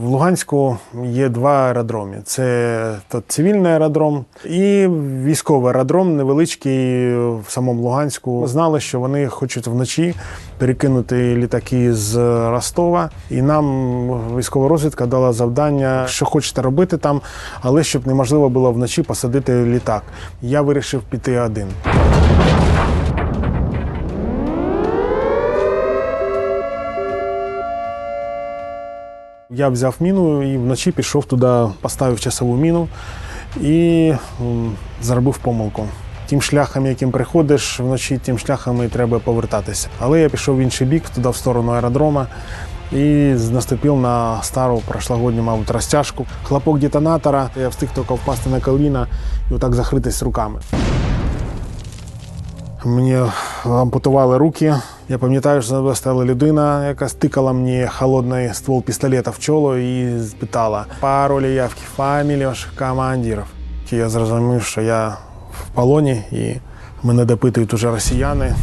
В Луганську є два аеродроми: це цивільний аеродром і військовий аеродром, невеличкий в самому Луганську. Знали, що вони хочуть вночі перекинути літаки з Ростова. І нам військова розвідка дала завдання, що хочете робити там, але щоб неможливо було вночі посадити літак. Я вирішив піти один. Я взяв міну і вночі пішов туди, поставив часову міну і м, зробив помилку. Тим шляхом, яким приходиш вночі, тим шляхом і треба повертатися. Але я пішов в інший бік, туди в сторону аеродрома, і наступив на стару прошлогодню, мабуть, розтяжку. Хлопок детонатора, я встиг тільки впасти на коліна і отак закритись руками. Мені ампутували руки. Я пам'ятаю, що стала людина, яка стикала мені холодний ствол пістолета в чоло і спитала паролі явки, фамілії ваших командирів. Я зрозумів, що я в полоні і мене допитують уже росіяни.